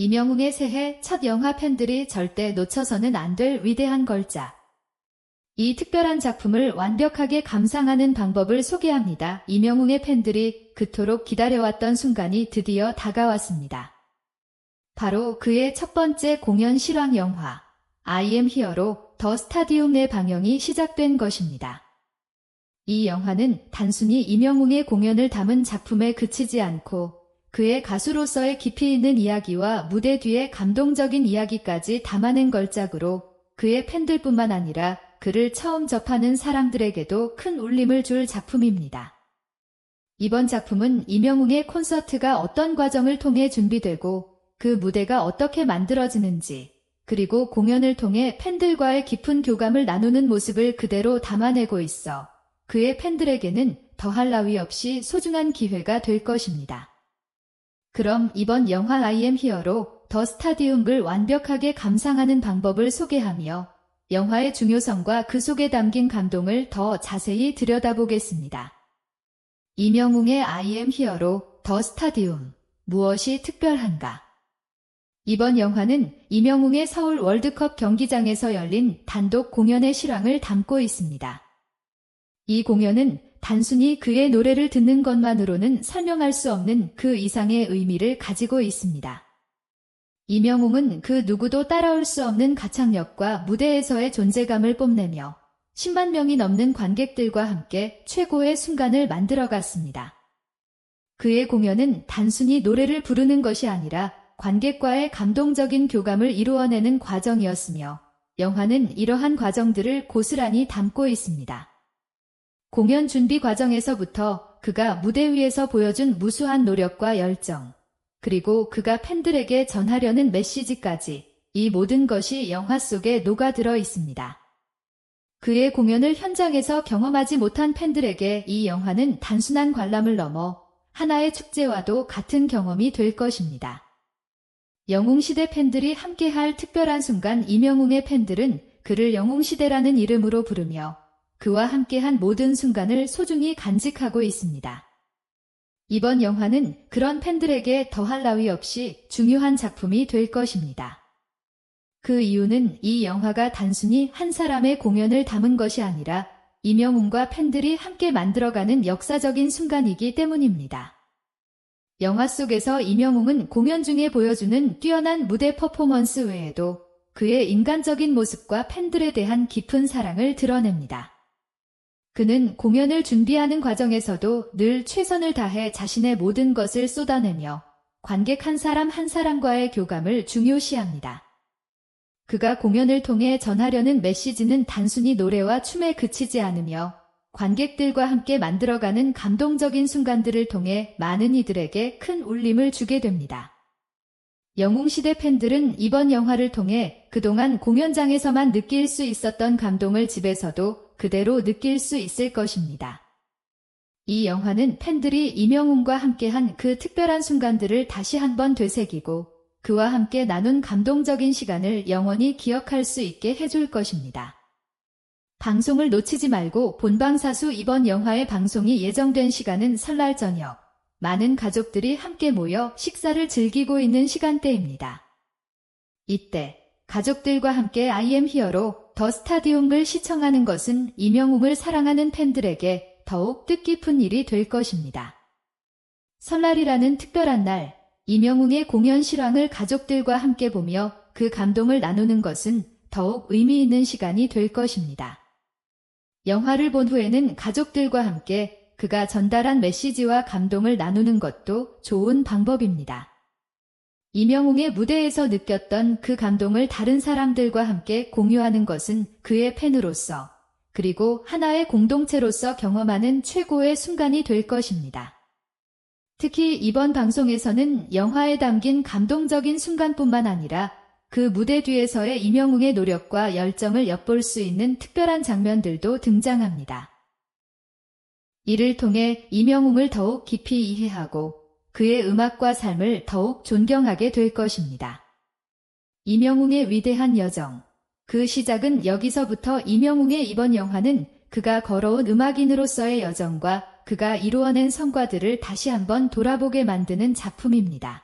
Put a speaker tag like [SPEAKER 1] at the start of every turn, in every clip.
[SPEAKER 1] 이명웅의 새해 첫 영화 팬들이 절대 놓쳐서는 안 될 위대한 걸작. 이 특별한 작품을 완벽하게 감상하는 방법을 소개합니다. 이명웅의 팬들이 그토록 기다려왔던 순간이 드디어 다가왔습니다. 바로 그의 첫 번째 공연 실황 영화 I am Here로 더 스타디움 내 방영이 시작된 것입니다. 이 영화는 단순히 이명웅의 공연을 담은 작품에 그치지 않고 그의 가수로서의 깊이 있는 이야기와 무대 뒤의 감동적인 이야기까지 담아낸 걸작으로 그의 팬들뿐만 아니라 그를 처음 접하는 사람들에게도 큰 울림을 줄 작품입니다. 이번 작품은 이명웅의 콘서트가 어떤 과정을 통해 준비되고 그 무대가 어떻게 만들어지는지 그리고 공연을 통해 팬들과의 깊은 교감을 나누는 모습을 그대로 담아내고 있어 그의 팬들에게는 더할 나위 없이 소중한 기회가 될 것입니다. 그럼 이번 영화 I am Here로 더 스타디움을 완벽하게 감상하는 방법을 소개하며 영화의 중요성과 그 속에 담긴 감동을 더 자세히 들여다보겠습니다. 이명웅의 I am Here로 더 스타디움 무엇이 특별한가? 이번 영화는 이명웅의 서울 월드컵 경기장에서 열린 단독 공연의 실황을 담고 있습니다. 이 공연은 단순히 그의 노래를 듣는 것만으로는 설명할 수 없는 그 이상의 의미를 가지고 있습니다. 이명웅은 그 누구도 따라올 수 없는 가창력과 무대에서의 존재감을 뽐내며 10만 명이 넘는 관객들과 함께 최고의 순간을 만들어갔습니다. 그의 공연은 단순히 노래를 부르는 것이 아니라 관객과의 감동적인 교감을 이루어내는 과정이었으며 영화는 이러한 과정들을 고스란히 담고 있습니다. 공연 준비 과정에서부터 그가 무대 위에서 보여준 무수한 노력과 열정, 그리고 그가 팬들에게 전하려는 메시지까지 이 모든 것이 영화 속에 녹아들어 있습니다. 그의 공연을 현장에서 경험하지 못한 팬들에게 이 영화는 단순한 관람을 넘어 하나의 축제와도 같은 경험이 될 것입니다. 영웅시대 팬들이 함께할 특별한 순간 이명웅의 팬들은 그를 영웅시대라는 이름으로 부르며 그와 함께한 모든 순간을 소중히 간직하고 있습니다. 이번 영화는 그런 팬들에게 더할 나위 없이 중요한 작품이 될 것입니다. 그 이유는 이 영화가 단순히 한 사람의 공연을 담은 것이 아니라 이명웅과 팬들이 함께 만들어가는 역사적인 순간이기 때문입니다. 영화 속에서 이명웅은 공연 중에 보여주는 뛰어난 무대 퍼포먼스 외에도 그의 인간적인 모습과 팬들에 대한 깊은 사랑을 드러냅니다. 그는 공연을 준비하는 과정에서도 늘 최선을 다해 자신의 모든 것을 쏟아내며 관객 한 사람 한 사람과의 교감을 중요시합니다. 그가 공연을 통해 전하려는 메시지는 단순히 노래와 춤에 그치지 않으며 관객들과 함께 만들어가는 감동적인 순간들을 통해 많은 이들에게 큰 울림을 주게 됩니다. 영웅시대 팬들은 이번 영화를 통해 그동안 공연장에서만 느낄 수 있었던 감동을 집에서도 그대로 느낄 수 있을 것입니다. 이 영화는 팬들이 이명웅과 함께한 그 특별한 순간들을 다시 한번 되새기고 그와 함께 나눈 감동적인 시간을 영원히 기억할 수 있게 해줄 것입니다. 방송을 놓치지 말고 본방사수 이번 영화의 방송이 예정된 시간은 설날 저녁. 많은 가족들이 함께 모여 식사를 즐기고 있는 시간대입니다. 이때 가족들과 함께 I am Here로 더 스타디움을 시청하는 것은 이명웅을 사랑하는 팬들에게 더욱 뜻깊은 일이 될 것입니다. 설날이라는 특별한 날, 이명웅의 공연 실황을 가족들과 함께 보며 그 감동을 나누는 것은 더욱 의미 있는 시간이 될 것입니다. 영화를 본 후에는 가족들과 함께 그가 전달한 메시지와 감동을 나누는 것도 좋은 방법입니다. 이명웅의 무대에서 느꼈던 그 감동을 다른 사람들과 함께 공유하는 것은 그의 팬으로서 그리고 하나의 공동체로서 경험하는 최고의 순간이 될 것입니다. 특히 이번 방송에서는 영화에 담긴 감동적인 순간뿐만 아니라 그 무대 뒤에서의 이명웅의 노력과 열정을 엿볼 수 있는 특별한 장면들도 등장합니다. 이를 통해 이명웅을 더욱 깊이 이해하고 그의 음악과 삶을 더욱 존경하게 될 것입니다. 이명웅의 위대한 여정. 그 시작은 여기서부터 이명웅의 이번 영화는 그가 걸어온 음악인으로서의 여정과 그가 이루어낸 성과들을 다시 한번 돌아보게 만드는 작품입니다.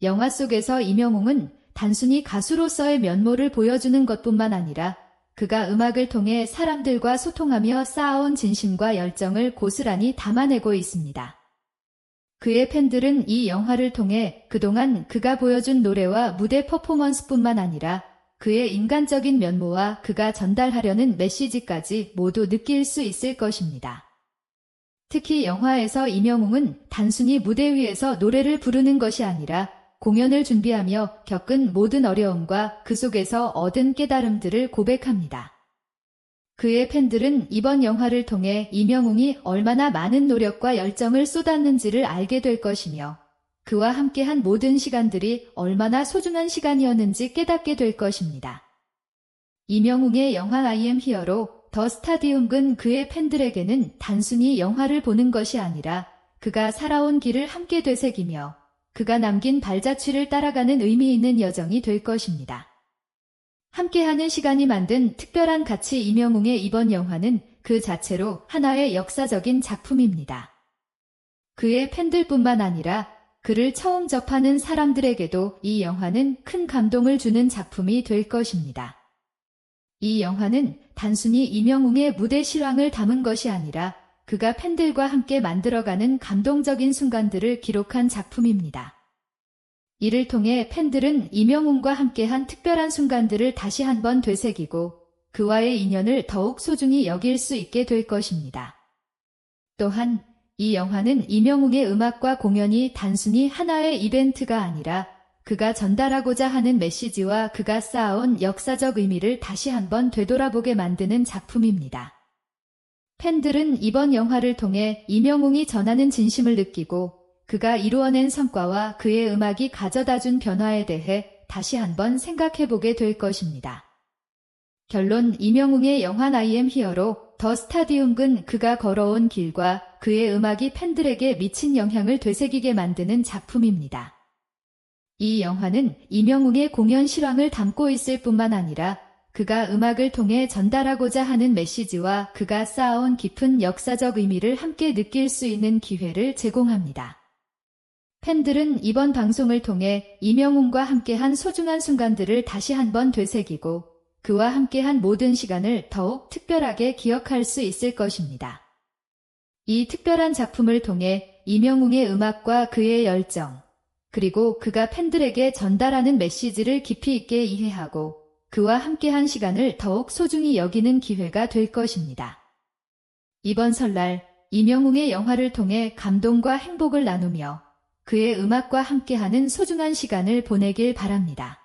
[SPEAKER 1] 영화 속에서 이명웅은 단순히 가수로서의 면모를 보여주는 것뿐만 아니라 그가 음악을 통해 사람들과 소통하며 쌓아온 진심과 열정을 고스란히 담아내고 있습니다. 그의 팬들은 이 영화를 통해 그동안 그가 보여준 노래와 무대 퍼포먼스뿐만 아니라 그의 인간적인 면모와 그가 전달하려는 메시지까지 모두 느낄 수 있을 것입니다. 특히 영화에서 이명웅은 단순히 무대 위에서 노래를 부르는 것이 아니라 공연을 준비하며 겪은 모든 어려움과 그 속에서 얻은 깨달음들을 고백합니다. 그의 팬들은 이번 영화를 통해 이명웅이 얼마나 많은 노력과 열정을 쏟았는지를 알게 될 것이며 그와 함께한 모든 시간들이 얼마나 소중한 시간이었는지 깨닫게 될 것입니다. 이명웅의 영화 I am 히어로 더 스타디움은 그의 팬들에게는 단순히 영화를 보는 것이 아니라 그가 살아온 길을 함께 되새기며 그가 남긴 발자취를 따라가는 의미 있는 여정이 될 것입니다. 함께하는 시간이 만든 특별한 가치 이명웅의 이번 영화는 그 자체로 하나의 역사적인 작품입니다. 그의 팬들뿐만 아니라 그를 처음 접하는 사람들에게도 이 영화는 큰 감동을 주는 작품이 될 것입니다. 이 영화는 단순히 이명웅의 무대 실황을 담은 것이 아니라 그가 팬들과 함께 만들어가는 감동적인 순간들을 기록한 작품입니다. 이를 통해 팬들은 이명웅과 함께한 특별한 순간들을 다시 한번 되새기고 그와의 인연을 더욱 소중히 여길 수 있게 될 것입니다. 또한 이 영화는 이명웅의 음악과 공연이 단순히 하나의 이벤트가 아니라 그가 전달하고자 하는 메시지와 그가 쌓아온 역사적 의미를 다시 한번 되돌아보게 만드는 작품입니다. 팬들은 이번 영화를 통해 이명웅이 전하는 진심을 느끼고 그가 이루어낸 성과와 그의 음악이 가져다 준 변화에 대해 다시 한번 생각해보게 될 것입니다. 결론 이명웅의 영화 I am 히어로 더 스타디움은 그가 걸어온 길과 그의 음악이 팬들에게 미친 영향을 되새기게 만드는 작품입니다. 이 영화는 이명웅의 공연 실황을 담고 있을 뿐만 아니라 그가 음악을 통해 전달하고자 하는 메시지와 그가 쌓아온 깊은 역사적 의미를 함께 느낄 수 있는 기회를 제공합니다. 팬들은 이번 방송을 통해 이명웅과 함께한 소중한 순간들을 다시 한번 되새기고 그와 함께한 모든 시간을 더욱 특별하게 기억할 수 있을 것입니다. 이 특별한 작품을 통해 이명웅의 음악과 그의 열정, 그리고 그가 팬들에게 전달하는 메시지를 깊이 있게 이해하고 그와 함께한 시간을 더욱 소중히 여기는 기회가 될 것입니다. 이번 설날 이명웅의 영화를 통해 감동과 행복을 나누며 그의 음악과 함께하는 소중한 시간을 보내길 바랍니다.